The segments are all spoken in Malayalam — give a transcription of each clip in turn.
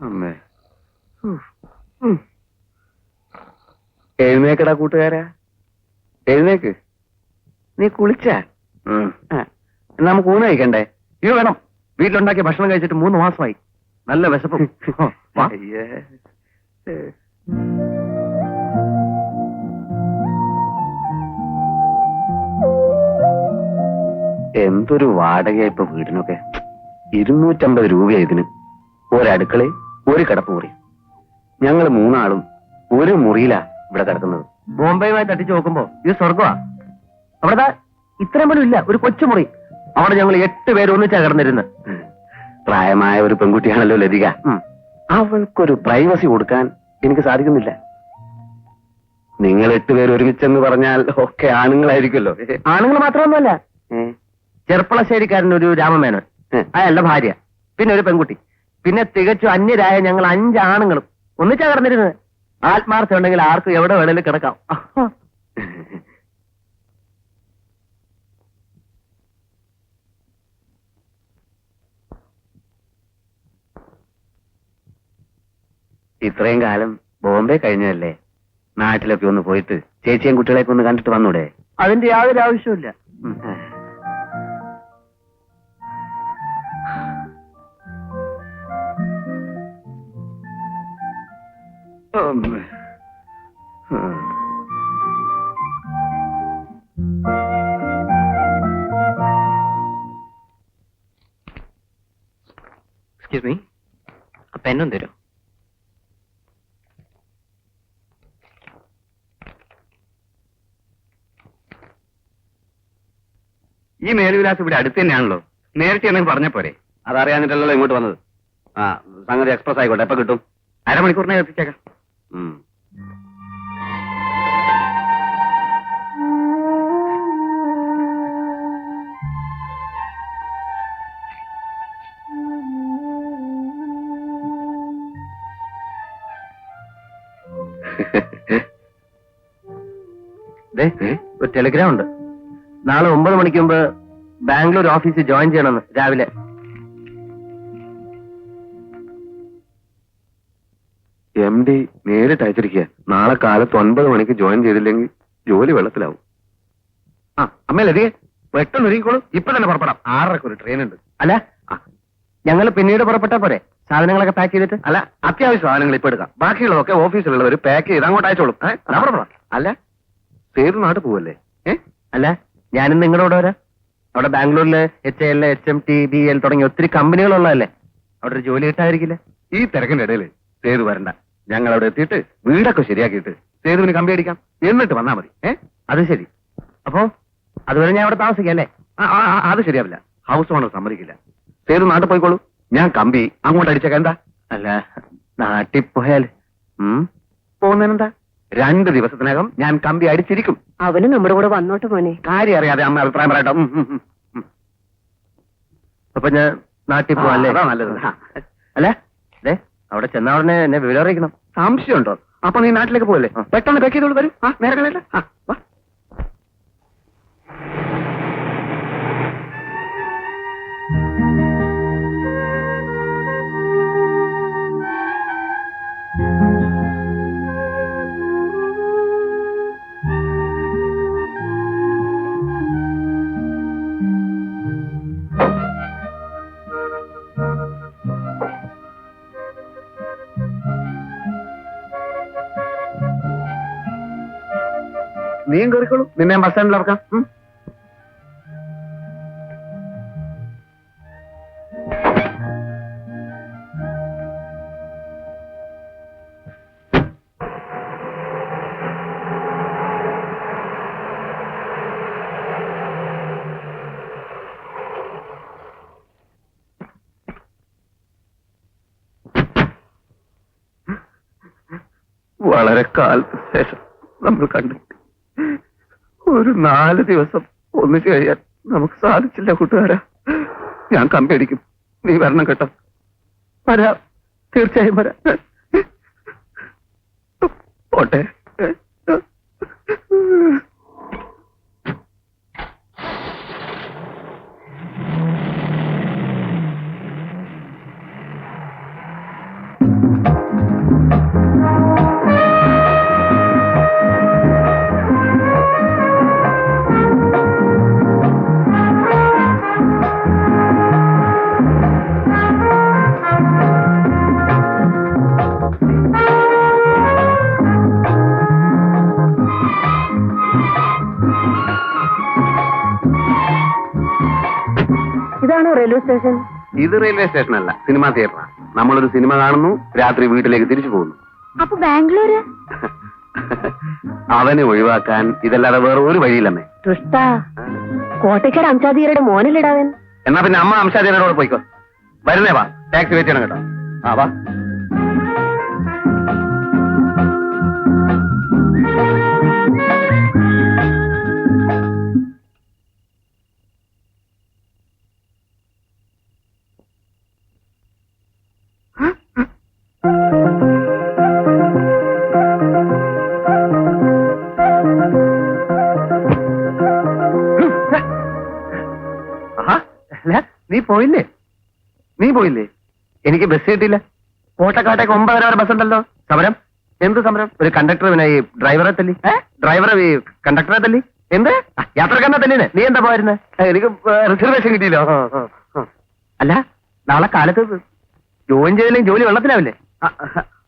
അമ്മേ. എഴുന്നേക്കടാ കൂട്ടുകാരാ. എഴുന്നേക്ക്. നീ കുളിച്ചാ? നമുക്ക് ഊണ് കഴിക്കണ്ടേ? അയ്യോ വേണം. വീട്ടിലുണ്ടാക്കിയ ഭക്ഷണം കഴിച്ചിട്ട് മൂന്ന് മാസമായി. നല്ല വിശപ്പ്. എന്തൊരു വാടകയാ ഇപ്പൊ വീടിനൊക്കെ. ഇരുന്നൂറ്റമ്പത് രൂപയാ ഇതിന്. ഒരടുക്കളയും ഒരു കിടപ്പ് മുറി. ഞങ്ങൾ മൂന്നാളും ഒരു മുറിയിലാ ഇവിടെ കിടക്കുന്നത്. ബോംബെയുമായി തട്ടിച്ചു നോക്കുമ്പോ ഇത് സ്വർഗമാ അവിടെ ഇത്രയും പോലും ഇല്ല ഒരു കൊച്ചുമുറി അവിടെ ഞങ്ങൾ എട്ട് പേര് ഒന്നിച്ചാ കിടന്നിരുന്ന് പ്രായമായ ഒരു പെൺകുട്ടിയാണല്ലോ ലതിക. അവൾക്കൊരു പ്രൈവസി കൊടുക്കാൻ എനിക്ക് സാധിക്കുന്നില്ല. നിങ്ങൾ എട്ടുപേർ ഒരുമിച്ചെന്ന് പറഞ്ഞാൽ ഒക്കെ ആണുങ്ങളായിരിക്കുമല്ലോ. ആണുങ്ങൾ മാത്രമൊന്നുമല്ല. ചെറുപ്പളശ്ശേരിക്കാരൻ ഒരു രാമമേനോൻ. അയാളുടെ ഭാര്യ. പിന്നെ ഒരു പെൺകുട്ടി. പിന്നെ തികച്ചു അന്യരായ ഞങ്ങൾ അഞ്ചാണുങ്ങളും ഒന്നിച്ചാ കിടന്നിരുന്നത്? ആത്മാർത്ഥം ഉണ്ടെങ്കിൽ ആർക്കും എവിടെ വേണേലും കിടക്കാം. ഇത്രയും കാലം ബോംബെ കഴിഞ്ഞതല്ലേ? നാട്ടിലൊക്കെ ഒന്ന് പോയിട്ട് ചേച്ചിയും കുട്ടികളെയൊക്കെ ഒന്ന് കണ്ടിട്ട് വന്നൂടെ? അതിന്റെ യാതൊരു ആവശ്യമില്ല എക്സ്ക്യൂസ് മീ ആ പെന്നും തരും. ഈ മേൽവിലാസം ഇവിടെ അടുത്ത് തന്നെയാണല്ലോ. നേരത്തെ എന്നെ പറഞ്ഞ പോരെ. അതറിയാന്നിട്ടല്ലോ ഇങ്ങോട്ട് വന്നത്. ആ സംഗതി എക്സ്പ്രസ് ആയിക്കോട്ടെ. എപ്പോ കിട്ടും? അരമണിക്കൂറിനെ എത്തിച്ചേക്കാം. ഒരു ടെലിഗ്രാം ഉണ്ട്. നാളെ ഒമ്പത് മണിക്ക് മുമ്പ് ബാംഗ്ലൂർ ഓഫീസിൽ ജോയിൻ ചെയ്യണമെന്ന് രാവിലെ. ഡി നേരിട്ട് അയച്ചിരിക്കുക നാളെ കാലത്ത് ഒൻപത് മണിക്ക് ജോയിൻ ചെയ്തില്ലെങ്കിൽ ജോലി വെള്ളത്തിലാവും. ആ അമ്മയല്ലേ പെട്ടെന്ന് ഒരുങ്ങിക്കോളൂ. ഇപ്പൊ തന്നെ പുറപ്പെടാം. ആറരക്ക് ഒരു ട്രെയിൻ ഉണ്ട്. അല്ല ഞങ്ങൾ പിന്നീട് പുറപ്പെട്ടാ പോരെ. സാധനങ്ങളൊക്കെ പാക്ക് ചെയ്തിട്ട്? അല്ല അത്യാവശ്യ സാധനങ്ങൾ ഇപ്പൊ എടുക്കാം. ബാക്കിയുള്ളതൊക്കെ ഓഫീസിലുള്ളവർ പാക്ക് ചെയ്ത് അങ്ങോട്ട് അയച്ചോളും. അല്ല സേതു നാട് പോവല്ലേ? ഏ? അല്ല ഞാനും നിങ്ങളുടെ വരാം. അവിടെ ബാംഗ്ലൂരിൽ H L H M T B L തുടങ്ങിയ ഒത്തിരി കമ്പനികളുള്ളതല്ലേ അവിടെ ഒരു ജോലി കിട്ടാതിരിക്കില്ല? ഈ തിരക്കിന്റെ ഇടയിൽ സേതു വരണ്ട. ഞങ്ങൾ അവിടെ എത്തിയിട്ട് വീടൊക്കെ ശരിയാക്കിയിട്ട് സേതുവിന് കമ്പി അടിക്കാം. എന്നിട്ട് വന്നാ മതി. ഏ? അത് ശരി. അപ്പോ അതുവരെ ഞാൻ അവിടെ താമസിക്കാം അല്ലേ? ആ, ആ, ആ, അത് ശരിയാവില്ല. ഹൗസ് ഓണർ സമ്മതിക്കില്ല. സേതു നാട്ടിൽ പോയിക്കോളൂ. ഞാൻ കമ്പി അങ്ങോട്ട് അടിച്ചേക്കാം. എന്താ? അല്ല നാട്ടിൽ പോയാൽ ഉം? പോകുന്നതിനെന്താ? രണ്ട് ദിവസത്തിനകം ഞാൻ കമ്പി അടിച്ചിരിക്കും. അവന് നമ്മുടെ കൂടെ വന്നോട്ട് പോനെ കാര്യം അറിയാതെ അമ്മ അഭിപ്രായം പറയട്ടോ. അപ്പൊ ഞാൻ നാട്ടിൽ പോവാ അല്ലേ? അതാ നല്ലത്. അല്ല അവിടെ ചെന്ന ഉടനെ എന്നെ വിവരം അറിയിക്കണം. സംശയമുണ്ടോ? അപ്പൊ നീ നാട്ടിലേക്ക് പോകല്ലേ പെട്ടെന്ന് പാക്ക് ചെയ്തോളൂ വരും. ആ നേരെ കളയല്ലേ ആ വാ. നീയും കയറിക്കോളൂ നിന്നെ ബസ് സ്റ്റാൻഡിൽ ഇറക്കാം. വളരെ കാലത്തിന് ശേഷം നമ്മൾ കണ്ടു. ഒരു നാല് ദിവസം ഒന്നിച്ചു കഴിയാൻ നമുക്ക് സാധിച്ചില്ല കൂട്ടുകാരാ. ഞാൻ കമ്പി അടിക്കും. നീ വരണം കേട്ടോ. വരാം. തീർച്ചയായും വരാം. പോട്ടെ. Railway station? ഇത് റെയിൽവേ സ്റ്റേഷൻ അല്ല സിനിമാ തിയേറ്ററാണ് നമ്മളൊരു സിനിമ കാണുന്നു രാത്രി വീട്ടിലേക്ക് തിരിച്ചു പോകുന്നു. അപ്പൊ ബാംഗ്ലൂര്? അവനെ ഒഴിവാക്കാൻ ഇതല്ലാതെ വേറെ ഒരു വഴിയില്ലമ്മേ ദുഷ്ട അംശാദീരയുടെ അംശാദീരുടെ മോനിലിടാവൻ എന്നാ പിന്നെ അമ്മ അംശാദിനോട് പോയിക്കോ. വരുന്നേ വാ ടാക്സി വെയിറ്റ് ചെയ്യണം കേട്ടോ. ആ വാ. പോയില്ലേ? നീ പോയില്ലേ? എനിക്ക് ബസ് കിട്ടിയില്ല. കോട്ടക്കാട്ടേക്ക് ഒമ്പതര വരെ ബസ് ഉണ്ടല്ലോ. സമരം? എന്ത് സമരം? ഒരു കണ്ടക്ടർ പിന്നെ ഈ ഡ്രൈവറെ തല്ലി. ഡ്രൈവറെ ഈ കണ്ടക്ടറെ തല്ലി. എന്ത്? യാത്രക്കാരനെ തല്ലിനെ. നീ എന്താ പോയിരുന്നെ? എനിക്ക് റിസർവേഷൻ കിട്ടിയില്ലോ. അല്ല നാളെ കാലത്ത് ജോയിൻ ചെയ്തില്ലെങ്കിൽ ജോലി വെള്ളത്തിലാവില്ലേ?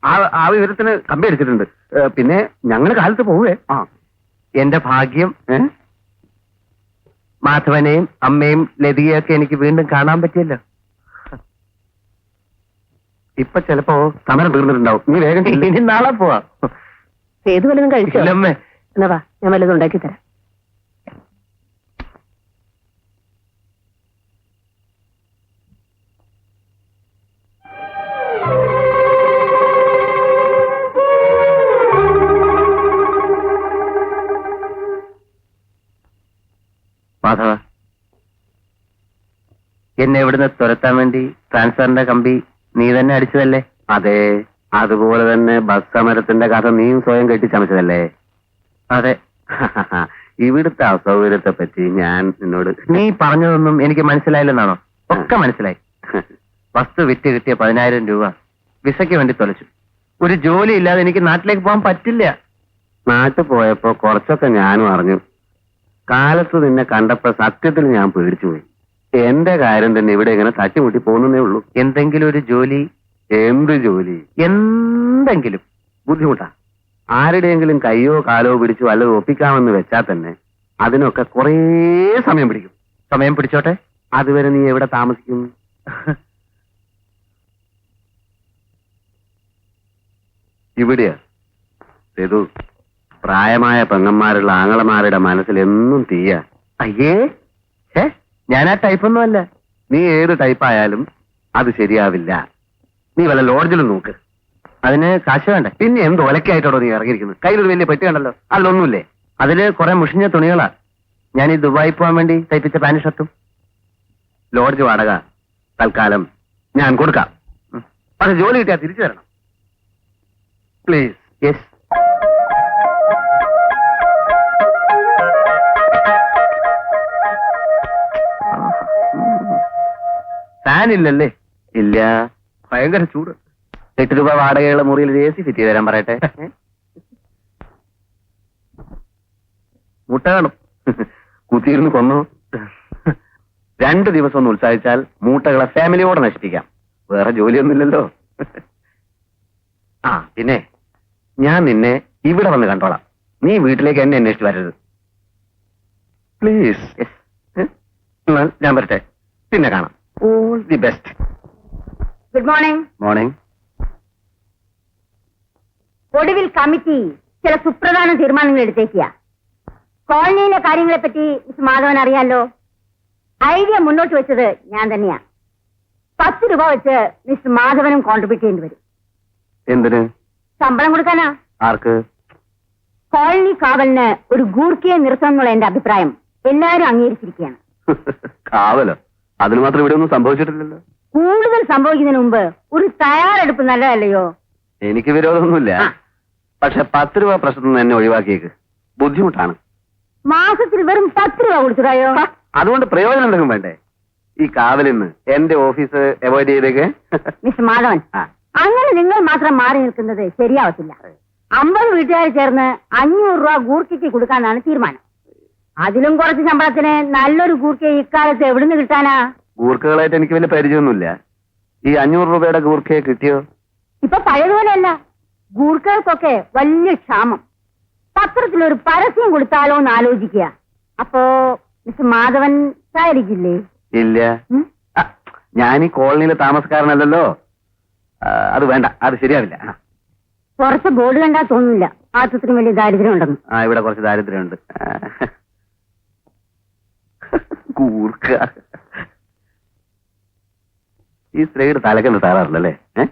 ആ, വിവരത്തിന് കമ്പി അടിച്ചിട്ടുണ്ട്. പിന്നെ ഞങ്ങൾ കാലത്ത് പോവേ. ആ. എന്റെ ഭാഗ്യം ഏ? മാധവനെയും അമ്മയും ലതികയൊക്കെ എനിക്ക് വീണ്ടും കാണാൻ പറ്റിയല്ലോ. ഇപ്പൊ ചിലപ്പോ സമരം തീർന്നിട്ടുണ്ടാവും. നീ വേഗം. ഇനി നാളെ പോവാ. ഏത് വല്ലതും കഴിച്ചോ ഇല്ലമ്മേ. എന്നാ വാ ഞാൻ വല്ലതും ഉണ്ടാക്കി തരാം. മാധവ. എന്നെ ഇവിടുന്ന് തുരത്താൻ വേണ്ടി ട്രാൻസ്ഫറിന്റെ കമ്പി നീ തന്നെ അടിച്ചതല്ലേ? അതെ. അതുപോലെ തന്നെ ബസ് സമരത്തിന്റെ കഥ നീയും സ്വയം കെട്ടിച്ചമച്ചതല്ലേ അതെ. ഇവിടുത്തെ അസൗകര്യത്തെ പറ്റി ഞാൻ നിന്നോട് നീ പറഞ്ഞതൊന്നും എനിക്ക് മനസ്സിലായില്ലെന്നാണോ? ഒക്കെ മനസ്സിലായി. വസ്തു വിറ്റ് കിട്ടിയ പതിനായിരം രൂപ വിസയ്ക്ക് വേണ്ടി തൊലച്ചു. ഒരു ജോലി ഇല്ലാതെ എനിക്ക് നാട്ടിലേക്ക് പോകാൻ പറ്റില്ല. നാട്ടിൽ പോയപ്പോ കുറച്ചൊക്കെ ഞാനും അറിഞ്ഞു. കാലത്ത് നിന്നെ കണ്ടപ്പോ സത്യത്തിൽ ഞാൻ പേടിച്ചുപോയി എന്റെ കാര്യം തന്നെ ഇവിടെ ഇങ്ങനെ തട്ടിമുട്ടി പോകുന്നേ ഉള്ളൂ. എന്തെങ്കിലും ഒരു ജോലി? എന്ത് ജോലി? എന്തെങ്കിലും. ബുദ്ധിമുട്ടാ. ആരുടെയെങ്കിലും കയ്യോ കാലോ പിടിച്ചു വല്ലതും ഒപ്പിക്കാമെന്ന് വെച്ചാൽ തന്നെ അതിനൊക്കെ കുറേ സമയം പിടിക്കും. സമയം പിടിച്ചോട്ടെ? അതുവരെ നീ എവിടെ താമസിക്കും? ഇവിടെയാ. പ്രായമായ പെങ്ങന്മാരുള്ള ആങ്ങളമാരുടെ മനസ്സിൽ എന്നും തീയ. അയ്യേ? ഏ ഞാൻ ആ ടൈപ്പൊന്നും അല്ല നീ ഏത് ടൈപ്പായാലും അത് ശരിയാവില്ല. നീ വല്ല ലോഡ്ജിലും നോക്ക്. അതിന് കാശ് വേണ്ടേ? പിന്നെ എന്ത് ഒലക്കായിട്ടോടോ നീ ഇറങ്ങിയിരിക്കുന്നത്? കയ്യിലൊരു വലിയ പെട്ടി കണ്ടല്ലോ അതിലൊന്നുമില്ലേ? അതിൽ കുറെ മുഷിഞ്ഞ തുണികളാ. ഞാൻ ഈ ദുബായി പോകാൻ വേണ്ടി തയ്പ്പിച്ച പാന്റ് ഷർട്ടും. ലോഡ്ജ് വാടക തൽക്കാലം ഞാൻ കൊടുക്കാം. പക്ഷെ ജോലി കിട്ടിയാൽ തിരിച്ചു തരണം. പ്ലീസ്. യെസ് ഫാൻ ഇല്ലല്ലേ ഇല്ല. ഭയങ്കര ചൂട്. എട്ട് രൂപ വാടകയുള്ള മുറിയിൽ എ സി ഫിറ്റ് ചെയ്ത് തരാൻ പറയട്ടെ. മുട്ട കാണും. കുത്തിയിരുന്ന് കൊന്നു. രണ്ടു ദിവസം ഒന്ന് ഉത്സാഹിച്ചാൽ മൂട്ടകളെ ഫാമിലിയോടെ നശിപ്പിക്കാം. വേറെ ജോലിയൊന്നുമില്ലല്ലോ. ആ പിന്നെ ഞാൻ നിന്നെ ഇവിടെ വന്ന് കണ്ടോളാം. നീ വീട്ടിലേക്ക് എന്നെ അന്വേഷിച്ച് വരരുത്. പ്ലീസ് ഞാൻ വരട്ടെ. പിന്നെ കാണാം. All the best good morning morning ഒടുവിൽ കമ്മിറ്റി ചില സുപ്രധാന തീരുമാനങ്ങൾ എടുത്തേക്കുക. കോളനിയിലെ കാര്യങ്ങളെ പറ്റി മിസ് മാധവൻ അറിയാലോ? ഐഡിയ മുന്നോട്ട് വെച്ചത് ഞാൻ തന്നെയാ. പത്ത് രൂപ വെച്ച് മിസ് മാധവനും കോൺട്രിബ്യൂട്ട് ചെയ്യേണ്ടി വരും. എന്തിന്? ശമ്പളം കൊടുക്കാനാ? ആർക്ക്? കോളനി കാവലിന് ഒരു ഗൂർക്കിയെ നിർത്തണം എന്നുള്ള എന്റെ അഭിപ്രായം എല്ലാവരും അംഗീകരിച്ചിരിക്കുകയാണ്. കാവലോ? അതിന് മാത്രം ഇവിടെ ഒന്നും സംഭവിച്ചിട്ടില്ലല്ലോ. കൂടുതൽ സംഭവിക്കുന്നതിന് മുമ്പ് ഒരു തയ്യാറെടുപ്പ് നല്ലതല്ലയോ? എനിക്ക് വിരോധമൊന്നുമില്ല. പക്ഷെ പത്ത് രൂപ പ്രശ്നത്തിൽ നിന്ന് എന്നെ ഒഴിവാക്കിയേക്ക്. ബുദ്ധിമുട്ടാണ്. മാസത്തിൽ വെറും പത്ത് രൂപ കൊടുത്തുടായോ അതുകൊണ്ട് പ്രയോജനം എന്തെങ്കിലും വേണ്ടേ? ഈ കാവലിന്ന് എന്റെ ഓഫീസ് അവോയ്ഡ് ചെയ്തേക്ക്. മിസ്റ്റർ മാധവൻ അങ്ങനെ നിങ്ങൾ മാത്രം മാറി നിൽക്കുന്നത് ശരിയാവത്തില്ല. അമ്പത് വീട്ടുകാർ ചേർന്ന് അഞ്ഞൂറ് രൂപ ഗൂർക്കിക്ക് കൊടുക്കാനാണ് തീരുമാനം. അതിലും കുറച്ച് ശമ്പളത്തിന് നല്ലൊരു കൂർക്ക ഇക്കാലത്ത് എവിടുന്ന് കിട്ടാനാ? ഗൂർഖകളായിട്ട് എനിക്ക് വലിയ പരിചയമൊന്നുമില്ല. ഈ അഞ്ഞൂറ് രൂപയുടെ ഗൂർഖയെ കിട്ടിയോ? ഇപ്പൊ പഴയതുപോലെയല്ല. ഗൂർക്കകൾക്കൊക്കെ വലിയ ക്ഷാമം. പത്രത്തിലൊരു പരസ്യം കൊടുത്താലോ എന്ന് ആലോചിക്കുക. അപ്പോ മിസ്റ്റർ മാധവൻ സഹകരിക്കില്ലേ ഇല്ല. ഉം? ആ, ഞാൻ ഈ കോളനിയിലെ താമസക്കാരനല്ലല്ലോ. ആ, അത് വേണ്ട അത് ശരിയാവില്ല. കുറച്ച് പുറത്ത് ബോർഡ് കണ്ടാ തോന്നില്ല ആശുപത്രി വലിയ ദാരിദ്ര്യം ഉണ്ടെന്ന്. ആ ഇവിടെ കുറച്ച് ദാരിദ്ര്യമുണ്ട്. ആ. കൂർക്ക ഈ സ്ത്രീയുടെ തലക്കെന്ന് താറാറില്ലല്ലേ ഏ?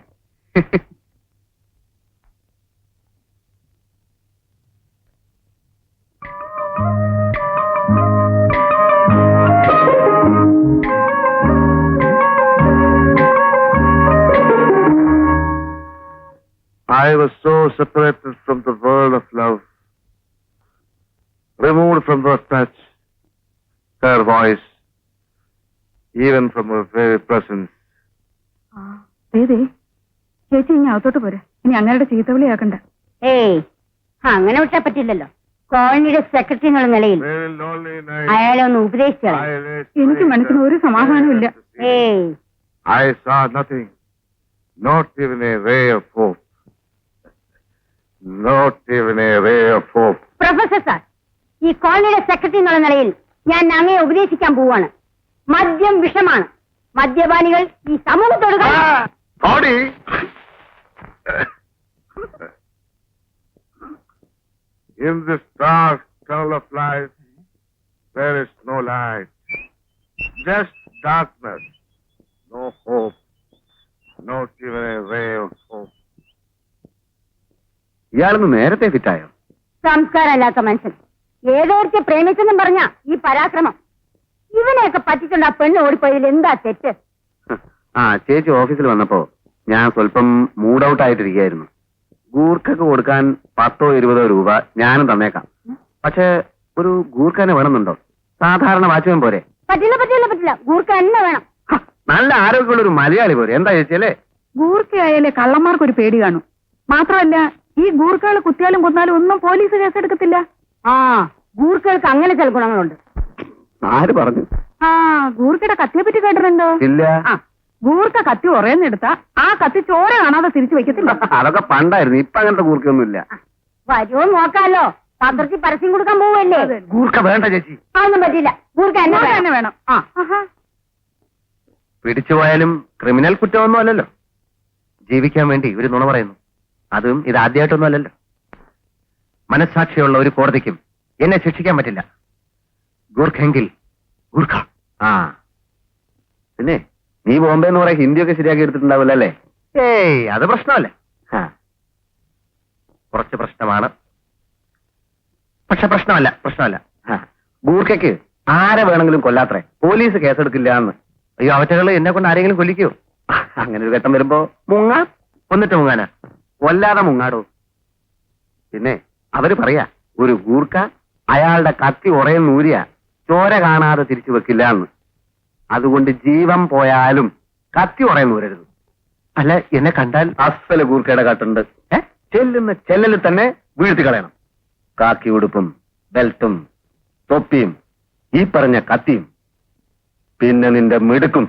I was so separated from the world of love, removed from her touch, her voice, even from her very presence. ഏതേ ചേച്ചി ഇനി അകത്തോട്ട് പോരെ ഇനി അങ്ങയുടെ ചീത്തവിളിയാക്കണ്ട ഏയ് അങ്ങനെ വിട്ടാ പറ്റില്ലല്ലോ കോളനിയുടെ സെക്രട്ടറി എന്നുള്ള നിലയിൽ Very lonely night. അയാളെ ഒന്ന് ഉപദേശിച്ചോളാം I lay എനിക്ക് മനസ്സിന് ഒരു സമാധാനമില്ല ഏയ് I saw nothing, not even a ray of hope. Not even a ray of hope. Professor sir ഈ കോളനിയുടെ സെക്രട്ടറി എന്നുള്ള നിലയിൽ ഞാൻ അങ്ങയെ ഉപദേശിക്കാൻ പോവാണ് മദ്യം വിഷമാണ് മദ്യപാനികൾ ഈ സമൂഹത്തോട് കാ- Body! In this dark tunnel of life, there is no light. Just darkness. No hope. Not even a ray of hope. ഇയാളൊന്ന് നേരത്തെ ഫിറ്റായോ സംസ്കാരമില്ലാത്ത മനുഷ്യൻ ഏതോർത്തെ പ്രേമിച്ചെന്നും പറഞ്ഞ ഈ പരാക്രമം. ഇവനെയൊക്കെ പറ്റിച്ചുണ്ട് ആ പെണ്ണ് ഓടിപ്പോയതിൽ എന്താ തെറ്റ്? ആ ചേച്ചി ഓഫീസിൽ വന്നപ്പോ ഞാൻ സ്വല്പം മൂഡ് ഔട്ട് ആയിട്ടിരിക്കുകയായിരുന്നു ഗൂർഖക്ക് കൊടുക്കാൻ പത്തോ ഇരുപതോ രൂപ ഞാനും തന്നേക്കാം. പക്ഷെ ഒരു ഗൂർഖനെ വേണമെന്നുണ്ടോ? സാധാരണ വാച്ച്മാൻ പോരെ. പറ്റില്ല പറ്റില്ല പറ്റില്ല. ഗൂർക്ക തന്നെ വേണം. ഹ, നല്ല ആരോഗ്യമുള്ള ഒരു മലയാളി പോരെ. എന്താ ചേച്ചി അല്ലേ? ഗൂർക്കയായാലേ കള്ളന്മാർക്കൊരു പേടി കാണും. മാത്രമല്ല ഈ ഗൂർക്കകൾ കുത്തിയാലും കൊന്നാലും ഒന്നും പോലീസ് കേസെടുക്കത്തില്ല. ആ ഗൂർക്കകൾക്ക് അങ്ങനെ ചില ഗുണങ്ങളുണ്ട്. ആര് പറഞ്ഞു? ആ ഗൂർക്കയുടെ കത്തിയെ പറ്റി കേട്ടിട്ടുണ്ടോ? ഇല്ല. ആ ഗൂർക്ക കത്തി ഉറയുന്നെടുത്ത ആ കത്തി ചോര കാണാതെ തിരിച്ചു വെക്കത്തില്ല. അതൊക്കെ പണ്ടായിരുന്നു ഇപ്പൊ അങ്ങനത്തെ ഗൂർക്കൊന്നും ഇല്ല വരുമോ നോക്കാലോ. പത്രത്തിൽ പരസ്യം കൊടുക്കാൻ പോവല്ലേ ഗൂർക്ക വേണ്ട ചേച്ചി. അതൊന്നും പറ്റില്ല ഗൂർക്ക എന്നെ വേണം. ആ. പിടിച്ചുപോയാലും ക്രിമിനൽ കുറ്റമൊന്നും അല്ലല്ലോ. ജീവിക്കാൻ വേണ്ടി ഇവർ നുണ പറയുന്നു. അതും ഇത് ആദ്യമായിട്ടൊന്നും അല്ലല്ലോ. മനസ്സാക്ഷിയുള്ള ഒരു കോടതിക്കും എന്നെ ശിക്ഷിക്കാൻ പറ്റില്ല. ഗൂർഖെങ്കിൽ ഗൂർഖ. ആ. പിന്നെ നീ ബോംബെ എന്ന് പറയാൻ ഹിന്ദിയൊക്കെ ശരിയാക്കി എടുത്തിട്ടുണ്ടാവില്ല അല്ലേ? ഏയ് അത് പ്രശ്നമല്ല. കുറച്ച് പ്രശ്നമാണ്. പക്ഷെ പ്രശ്നമല്ല പ്രശ്നമല്ല. ഗൂർഖയ്ക്ക് ആരെ വേണമെങ്കിലും കൊല്ലാത്രേ? പോലീസ് കേസെടുക്കില്ല എന്ന്. അയ്യോ അവറ്റകൾ എന്നെ കൊണ്ട് ആരെങ്കിലും കൊല്ലിക്കോ? അങ്ങനെ ഒരു ഘട്ടം വരുമ്പോ മുങ്ങാ. കൊന്നിട്ട് മുങ്ങാനാ? കൊല്ലാതെ മുങ്ങാടോ? പിന്നെ അവർ പറയാ ഒരു ഗൂർക്ക അയാളുടെ കത്തി ഉറയിൽ നൂരിയ ചോര കാണാതെ തിരിച്ചു വെക്കില്ല എന്ന്. അതുകൊണ്ട് ജീവൻ പോയാലും കത്തി ഉറയിൽ നൂരരുത് അല്ല എന്നെ കണ്ടാൽ അസ്സല ഗൂർക്കയുടെ കാട്ടുണ്ട്. ഏ? ചെല്ലുന്ന ചെല്ലലിൽ തന്നെ വീഴ്ത്തി കളയണം. കാക്കി ഉടുപ്പും ബെൽറ്റും തൊപ്പിയും ഈ പറഞ്ഞ കത്തിയും പിന്നെ നിന്റെ മിടുക്കും